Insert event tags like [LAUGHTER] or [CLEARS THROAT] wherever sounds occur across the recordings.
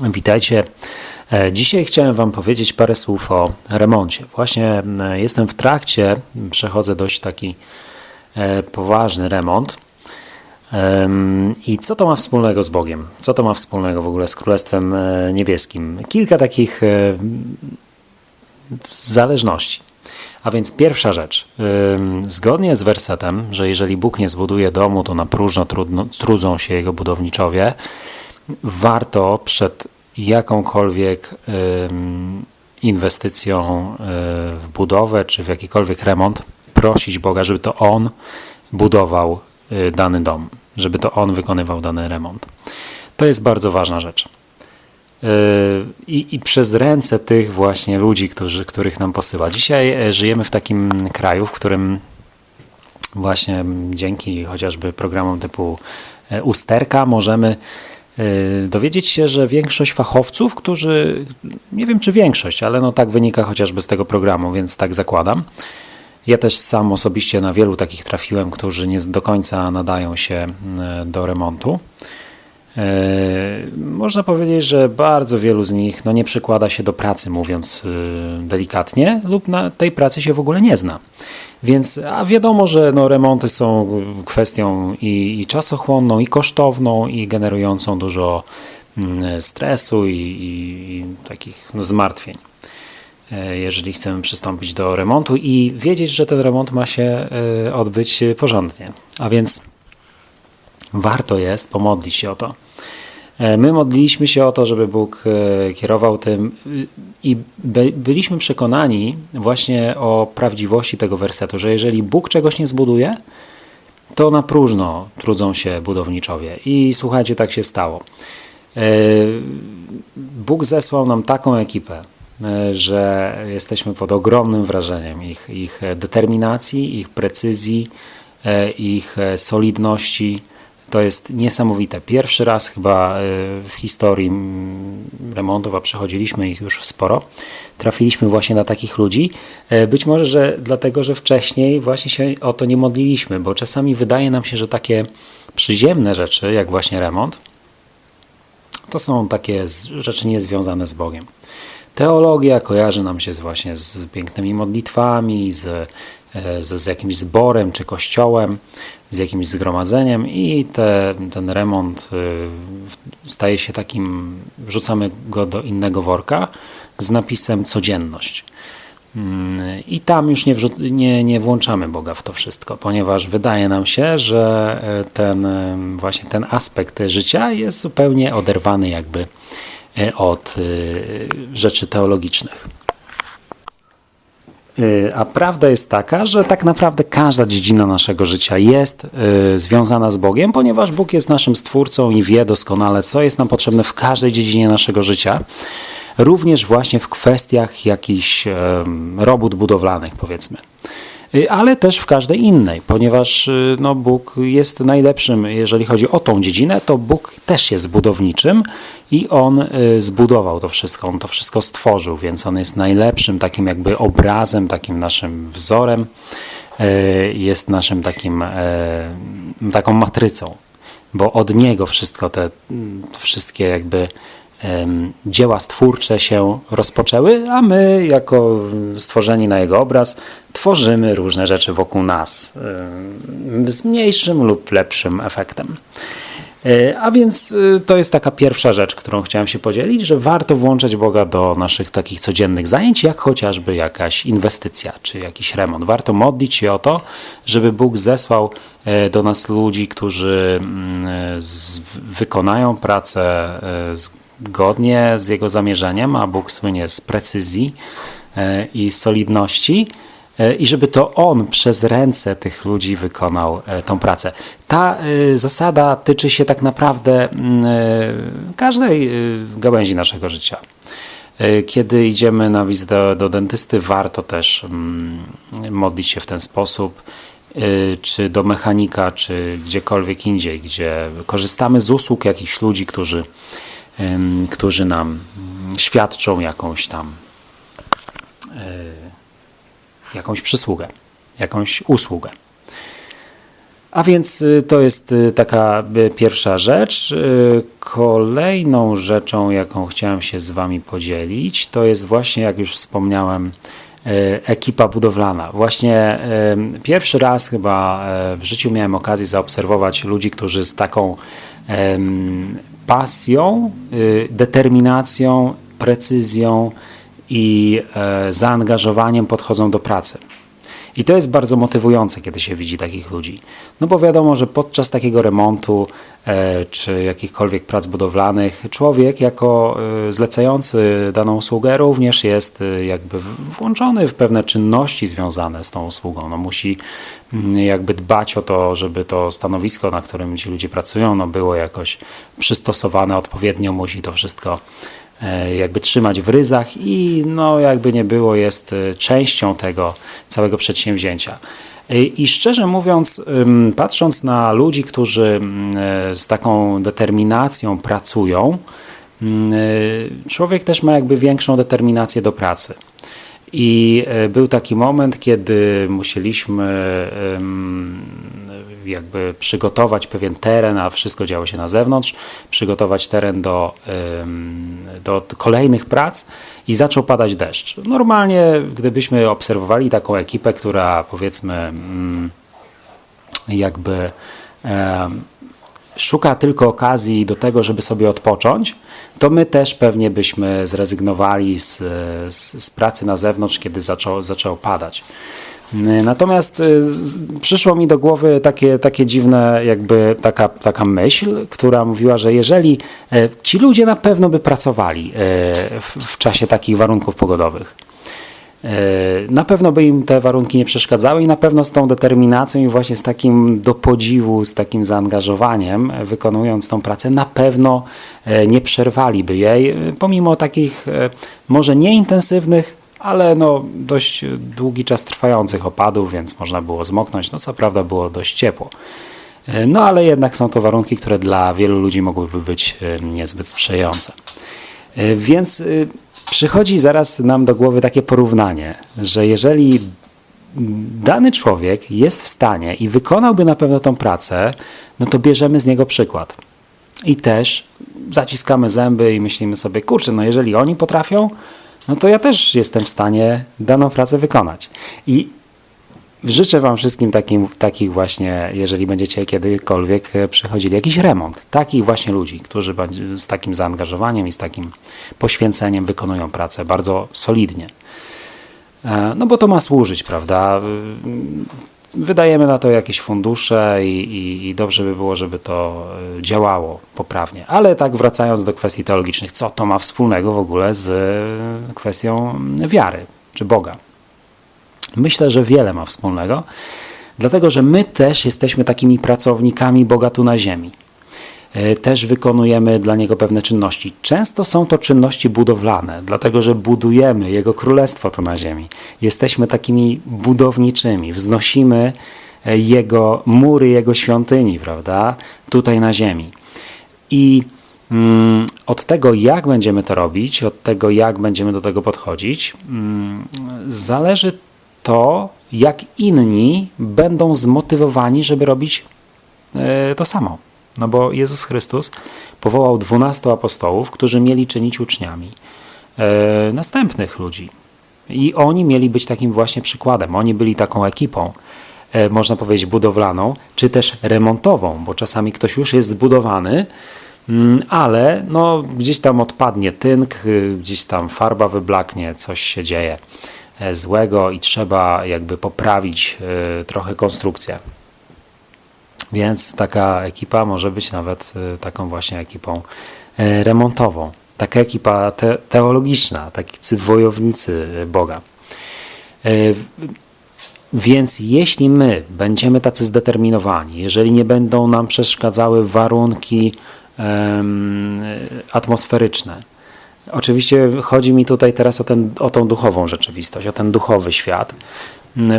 Witajcie. E, Dzisiaj chciałem Wam powiedzieć parę słów o remoncie. Właśnie e, jestem w trakcie, przechodzę dość taki e, poważny remont. Em, I co to ma wspólnego z Bogiem? Co to ma wspólnego w ogóle z Królestwem Niebieskim? Kilka takich zależności. A więc pierwsza rzecz. Zgodnie z wersetem, że jeżeli Bóg nie zbuduje domu, to na próżno trudzą się jego budowniczowie, warto przed jakąkolwiek inwestycją y, w budowę czy w jakikolwiek remont prosić Boga, żeby to On budował y, dany dom, żeby to On wykonywał dany remont. To jest bardzo ważna rzecz. Yy, I, I przez ręce tych właśnie ludzi, którzy, których nam posyła. Dzisiaj e, żyjemy w takim kraju, w którym właśnie dzięki chociażby programom typu e, Usterka możemy e, dowiedzieć się, że większość fachowców, którzy, nie wiem czy większość, ale no tak wynika chociażby z tego programu, więc tak zakładam. Ja też sam osobiście na wielu takich trafiłem, którzy nie do końca nadają się e, do remontu. E, Można powiedzieć, że bardzo wielu z nich no, nie przykłada się do pracy, mówiąc e, delikatnie, lub na tej pracy się w ogóle nie zna. Więc, a wiadomo, że no, remonty są kwestią i, i czasochłonną, i kosztowną, i generującą dużo mm, stresu i, i, takich no, zmartwień e, jeżeli chcemy przystąpić do remontu i wiedzieć, że ten remont ma się e, odbyć porządnie. A więc warto jest pomodlić się o to. E, My modliliśmy się o to, żeby Bóg e, kierował tym y, i by, byliśmy przekonani właśnie o prawdziwości tego wersetu, że jeżeli Bóg czegoś nie zbuduje, to na próżno trudzą się budowniczowie. I słuchajcie, tak się stało. E, Bóg zesłał nam taką ekipę, e, że jesteśmy pod ogromnym wrażeniem ich, ich determinacji, ich precyzji, e, ich e, solidności. To jest niesamowite. Pierwszy raz chyba e, w historii remontów, a przechodziliśmy ich już sporo, trafiliśmy właśnie na takich ludzi. E, Być może, że dlatego, że wcześniej właśnie się o to nie modliliśmy, bo czasami wydaje nam się, że takie przyziemne rzeczy, jak właśnie remont, to są takie rzeczy niezwiązane z Bogiem. Teologia kojarzy nam się z właśnie z pięknymi modlitwami, z, e, z, z jakimś zborem czy kościołem, z jakimś zgromadzeniem i te, ten remont y, staje się takim, wrzucamy go do innego worka z napisem codzienność. Mm, I tam już nie, nie, nie włączamy Boga w to wszystko, ponieważ wydaje nam się, że e, ten e, właśnie ten aspekt życia jest zupełnie oderwany jakby e, od rzeczy teologicznych. A prawda jest taka, że tak naprawdę każda dziedzina naszego życia jest y, związana z Bogiem, ponieważ Bóg jest naszym stwórcą i wie doskonale, co jest nam potrzebne w każdej dziedzinie naszego życia. Również właśnie w kwestiach jakichś em, robót budowlanych, powiedzmy. Y, Ale też w każdej innej, ponieważ y, no, Bóg jest najlepszym, jeżeli chodzi o tą dziedzinę, to Bóg też jest budowniczym i On y, zbudował to wszystko, On to wszystko stworzył, więc On jest najlepszym takim jakby obrazem, takim naszym wzorem, y, jest naszym takim, e, taką matrycą, bo od Niego wszystko te, wszystkie jakby dzieła stwórcze się rozpoczęły, a my, jako stworzeni na Jego obraz, tworzymy różne rzeczy wokół nas z mniejszym lub lepszym efektem. E, A więc y, to jest taka pierwsza rzecz, którą chciałem się podzielić, że warto włączać Boga do naszych takich codziennych zajęć, jak chociażby jakaś inwestycja czy jakiś remont. Warto modlić się o to, żeby Bóg zesłał e, do nas ludzi, którzy mm, e, wykonają pracę e, zgodnie z Jego zamierzeniem, a Bóg słynie z precyzji e, i solidności e, i żeby to on przez ręce tych ludzi wykonał e, tą pracę. Ta e, zasada tyczy się tak naprawdę mm, e, każdej e, gałęzi naszego życia. E, Kiedy idziemy na wizytę do, dentysty, warto też mm, modlić się w ten sposób, e, czy do mechanika, czy gdziekolwiek indziej, gdzie korzystamy z usług jakichś ludzi, którzy, którzy nam mm, świadczą jakąś tam jakąś przysługę, jakąś usługę. A więc y, to jest y, taka y, pierwsza rzecz. Kolejną rzeczą, jaką chciałem się z Wami podzielić, to jest właśnie, jak już wspomniałem, ekipa budowlana. Właśnie pierwszy raz chyba w życiu miałem okazję zaobserwować ludzi, którzy z taką pasją, determinacją, precyzją i e, zaangażowaniem podchodzą do pracy. I to jest bardzo motywujące, kiedy się widzi takich ludzi. No bo wiadomo, że podczas takiego remontu e, czy jakichkolwiek prac budowlanych, człowiek jako e, zlecający daną usługę również jest jakby włączony w pewne czynności związane z tą usługą. No musi mm, jakby dbać o to, żeby to stanowisko, na którym ci ludzie pracują, no było jakoś przystosowane odpowiednio, musi to wszystko jakby trzymać w ryzach i no jakby nie było jest e, częścią tego całego przedsięwzięcia. E, I szczerze mówiąc, patrząc na ludzi, którzy mm, e, z taką determinacją pracują, mm, e, człowiek też ma jakby większą determinację do pracy. I e, był taki moment, kiedy musieliśmy jakby przygotować pewien teren, a wszystko działo się na zewnątrz, przygotować teren do, do kolejnych prac i zaczął padać deszcz. Normalnie, gdybyśmy obserwowali taką ekipę, która powiedzmy mm, jakby szuka tylko okazji do tego, żeby sobie odpocząć, to my też pewnie byśmy zrezygnowali z, z, z pracy na zewnątrz, kiedy zaczęło, zaczęło padać. Natomiast y, przyszło mi do głowy takie, takie dziwne, jakby taka, taka myśl, która mówiła, że jeżeli e, ci ludzie na pewno by pracowali e, w, w czasie takich warunków pogodowych, Na pewno by im te warunki nie przeszkadzały i na pewno z tą determinacją i właśnie z takim do podziwu, z takim zaangażowaniem, e, wykonując tą pracę, na pewno e, nie przerwaliby jej, e, pomimo takich e, może nieintensywnych, ale no dość długi czas trwających opadów, więc można było zmoknąć. No co prawda było dość ciepło. E, No ale jednak są to warunki, które dla wielu ludzi mogłyby być e, niezbyt sprzyjające. E, Więc y, przychodzi zaraz nam do głowy takie porównanie, że jeżeli dany człowiek jest w stanie i wykonałby na pewno tą pracę, no to bierzemy z niego przykład. I też zaciskamy zęby i myślimy sobie, kurczę, no jeżeli oni potrafią, no to ja też jestem w stanie daną pracę wykonać. I Życzę Wam wszystkim takim, takich właśnie, jeżeli będziecie kiedykolwiek e, przechodzili jakiś remont, takich właśnie ludzi, którzy z takim zaangażowaniem i z takim poświęceniem wykonują pracę bardzo solidnie. E, No bo to ma służyć, prawda? Y, Wydajemy na to jakieś fundusze i, i, i dobrze by było, żeby to działało poprawnie. Ale tak wracając do kwestii teologicznych, co to ma wspólnego w ogóle z kwestią wiary czy Boga? Myślę, że wiele ma wspólnego, dlatego że my też jesteśmy takimi pracownikami Boga tu na ziemi. E, Też wykonujemy dla Niego pewne czynności. Często są to czynności budowlane, dlatego że budujemy Jego królestwo tu na ziemi. Jesteśmy takimi budowniczymi, wznosimy e, Jego mury, Jego świątyni, prawda, tutaj na ziemi. I mm, od tego, jak będziemy to robić, od tego, jak będziemy do tego podchodzić, mm, zależy to, jak inni będą zmotywowani, żeby robić e, to samo. No bo Jezus Chrystus powołał dwunastu apostołów, którzy mieli czynić uczniami e, następnych ludzi. I oni mieli być takim właśnie przykładem. Oni byli taką ekipą, e, można powiedzieć, budowlaną, czy też remontową, bo czasami ktoś już jest zbudowany, mm, ale no, gdzieś tam odpadnie tynk, y, gdzieś tam farba wyblaknie, coś się dzieje złego i trzeba jakby poprawić e, trochę konstrukcję. Więc taka ekipa może być nawet y, taką właśnie ekipą remontową. Taka ekipa te teologiczna, tacy wojownicy Boga. Więc jeśli my będziemy tacy zdeterminowani, jeżeli nie będą nam przeszkadzały warunki atmosferyczne, Oczywiście chodzi mi tutaj teraz o, ten, o tą duchową rzeczywistość, o ten duchowy świat.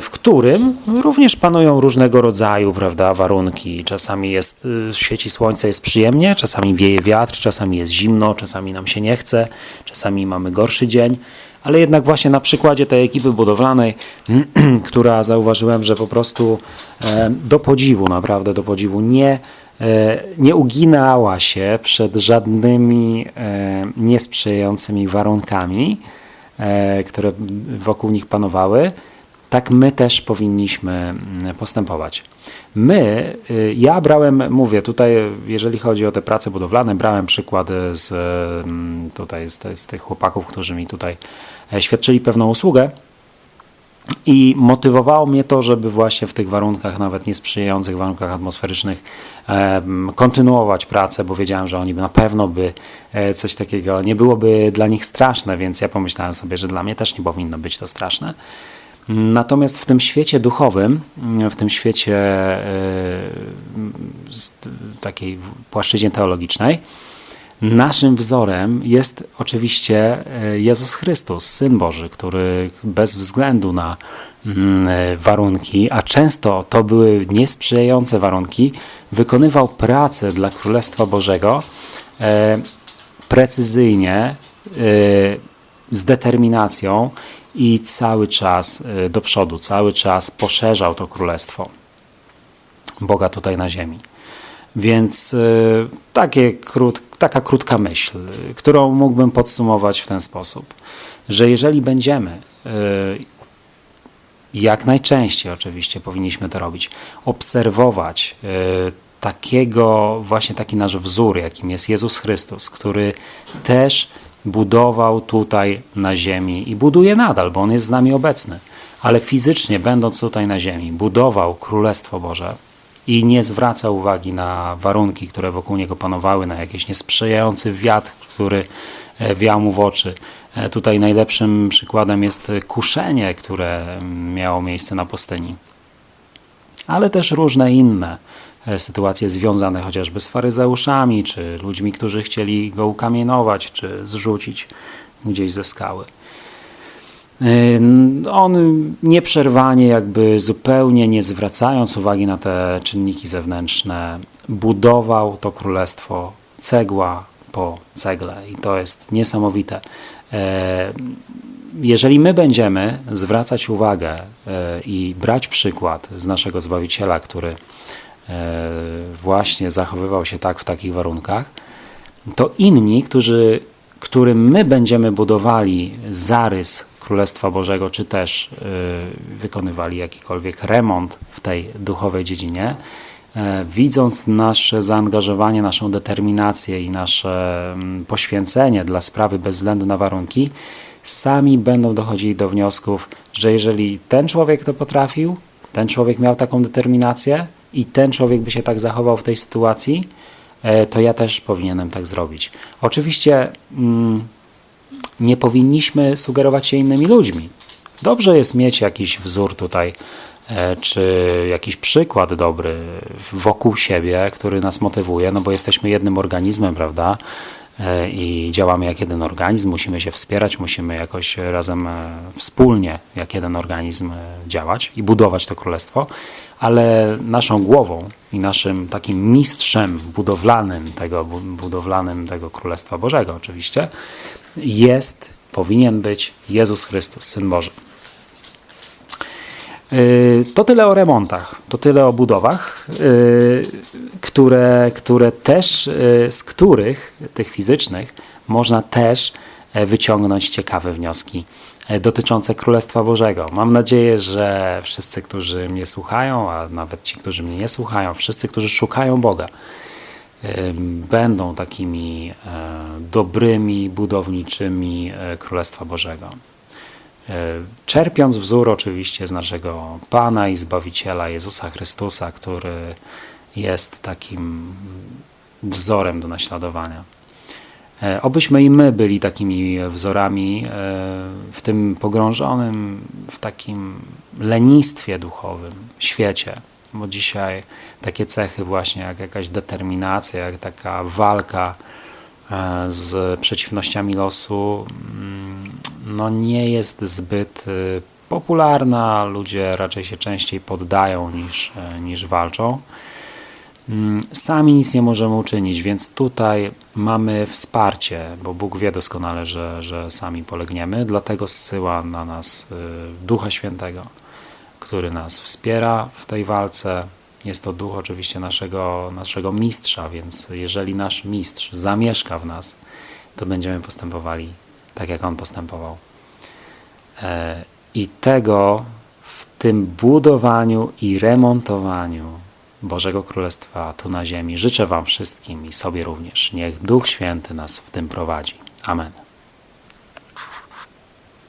w którym również panują różnego rodzaju prawda, warunki. Czasami jest, y, świeci słońce, jest przyjemnie, czasami wieje wiatr, czasami jest zimno, czasami nam się nie chce, czasami mamy gorszy dzień. Ale jednak właśnie na przykładzie tej ekipy budowlanej, [CLEARS THROAT] która zauważyłem, że po prostu e, do podziwu, naprawdę do podziwu, nie, nie uginała się przed żadnymi e, niesprzyjającymi warunkami, które wokół nich panowały, tak my też powinniśmy mm, postępować. My, y, ja brałem, mówię tutaj, jeżeli chodzi o te prace budowlane, brałem przykład z, mm, tutaj z, z tych chłopaków, którzy mi tutaj e, świadczyli pewną usługę. I motywowało mnie to, żeby właśnie w tych warunkach, nawet niesprzyjających warunkach atmosferycznych, kontynuować pracę, bo wiedziałem, że oni na pewno by e, coś takiego nie byłoby dla nich straszne, więc ja pomyślałem sobie, że dla mnie też nie powinno być to straszne. Natomiast w tym świecie duchowym, w tym świecie e, takiej płaszczyźnie teologicznej, naszym wzorem jest oczywiście e, Jezus Chrystus, Syn Boży, który bez względu na mm, e, warunki, a często to były niesprzyjające warunki, wykonywał pracę dla Królestwa Bożego precyzyjnie, z determinacją i cały czas do przodu, cały czas poszerzał to królestwo Boga tutaj na ziemi. Więc y, takie krót, taka krótka myśl, którą mógłbym podsumować w ten sposób, że jeżeli będziemy y, jak najczęściej oczywiście powinniśmy to robić, obserwować takiego, właśnie taki nasz wzór, jakim jest Jezus Chrystus, który też budował tutaj na ziemi i buduje nadal, bo On jest z nami obecny, ale fizycznie, będąc tutaj na ziemi, budował Królestwo Boże i nie zwraca uwagi na warunki, które wokół Niego panowały, na jakiś niesprzyjający wiatr, który e, wiał mu w oczy. E, tutaj najlepszym przykładem jest kuszenie, które miało miejsce na pustyni, ale też różne inne E, sytuacje związane chociażby z faryzeuszami, czy ludźmi, którzy chcieli go ukamienować, czy zrzucić gdzieś ze skały. E, on nieprzerwanie, jakby zupełnie nie zwracając uwagi na te czynniki zewnętrzne, budował to królestwo cegła po cegle i to jest niesamowite. E, jeżeli my będziemy zwracać uwagę i brać przykład z naszego Zbawiciela, który E, właśnie zachowywał się tak w takich warunkach, to inni, którzy, którym my będziemy budowali zarys Królestwa Bożego, czy też e, wykonywali jakikolwiek remont w tej duchowej dziedzinie, e, widząc nasze zaangażowanie, naszą determinację i nasze mm, poświęcenie dla sprawy bez względu na warunki, sami będą dochodzili do wniosków, że jeżeli ten człowiek to potrafił, ten człowiek miał taką determinację, i ten człowiek by się tak zachował w tej sytuacji, e, to ja też powinienem tak zrobić. Oczywiście mm, nie powinniśmy sugerować się innymi ludźmi. Dobrze jest mieć jakiś wzór tutaj, e, czy jakiś przykład dobry wokół siebie, który nas motywuje, no bo jesteśmy jednym organizmem, prawda? E, i działamy jak jeden organizm, musimy się wspierać, musimy jakoś razem wspólnie jak jeden organizm działać i budować to królestwo, ale naszą głową i naszym takim mistrzem budowlanym tego, budowlanym tego Królestwa Bożego oczywiście jest, powinien być Jezus Chrystus, Syn Boży. Y, to tyle o remontach, to tyle o budowach, y, które, które też, y, z których, tych fizycznych, można też e, wyciągnąć ciekawe wnioski E, dotyczące Królestwa Bożego. Mam nadzieję, że wszyscy, którzy mnie słuchają, a nawet ci, którzy mnie nie słuchają, wszyscy, którzy szukają Boga, będą takimi e, dobrymi, budowniczymi Królestwa Bożego. Czerpiąc wzór oczywiście z naszego Pana i Zbawiciela Jezusa Chrystusa, który jest takim wzorem do naśladowania. E, obyśmy i my byli takimi wzorami e, w tym pogrążonym, w takim lenistwie duchowym świecie, bo dzisiaj takie cechy właśnie jak jakaś determinacja, jak taka walka e, z przeciwnościami losu, mm, no nie jest zbyt popularna, ludzie raczej się częściej poddają niż, e, niż walczą. Mm, Sami nic nie możemy uczynić, więc tutaj mamy wsparcie, bo Bóg wie doskonale, że, że sami polegniemy, dlatego zsyła na nas Ducha Świętego, który nas wspiera w tej walce. Jest to duch oczywiście naszego, naszego mistrza, więc jeżeli nasz mistrz zamieszka w nas, to będziemy postępowali tak, jak on postępował. E, I tego w tym budowaniu i remontowaniu Bożego Królestwa tu na ziemi życzę Wam wszystkim i sobie również. Niech Duch Święty nas w tym prowadzi. Amen.